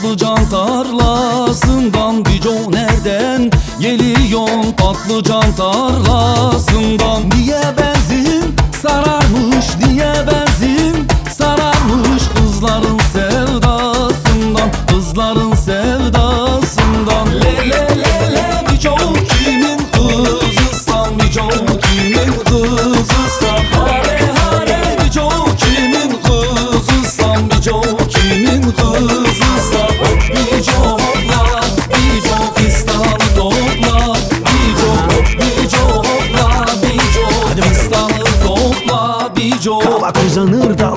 Patlıcan tarlasından Bico nereden geliyorsun patlıcan tarlasından Niye benzin sararmış niye benzin sararmış? Kızların sevdasından Kızların sevdasından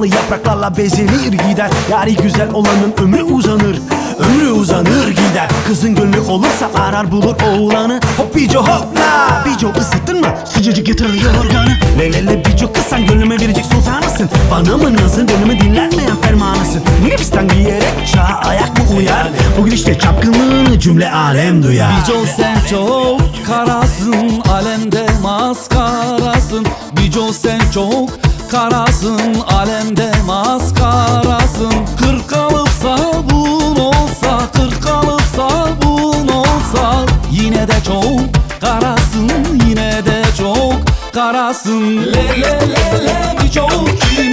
dalı yapraklarla bezenir gider. Yari güzel olanın ömrü uzanır Ömrü uzanır gider. Kızın gönlü olursa arar bulur oğlanı. Hop bico hopla Bico ısıttın mı? Sıcacık yatır yorganı. Lelele bico kız sen gönlüme verecek sultanısın. Bana mı nazın gönlümü dinlenmeyen fermanısın. Pistan giyerek çağa ayak mı uyar? Bugün işte çapkınlığını cümle alem duyar. Bico sen çok karasın alemde maskarasın. Bico sen çok karasın alemde maskarasın. Kırkalık sabun olsa kırkalık sabun olsa. Yine de çok karasın yine de çok karasın. Le le le le Bico kimin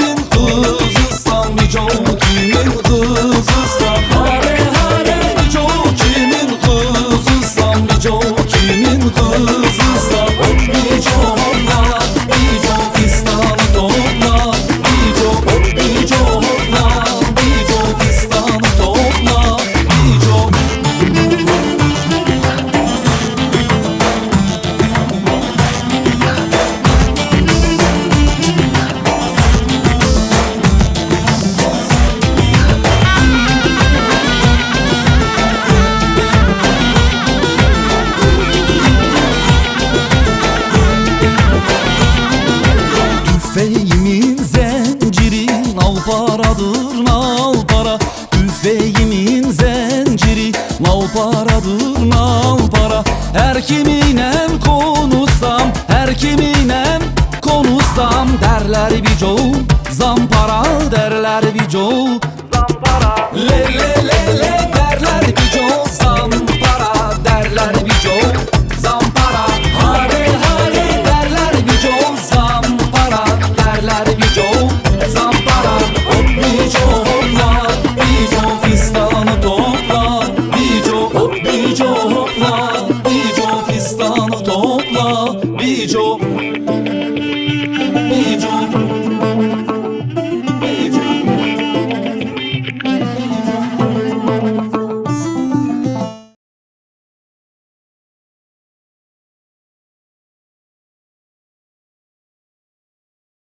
paradır nav para. Her kiminem konuşsam Her kiminem konuşsam. Derler bir co Zampara derler bir co Zampara. Le le le le derler bir co Bigio.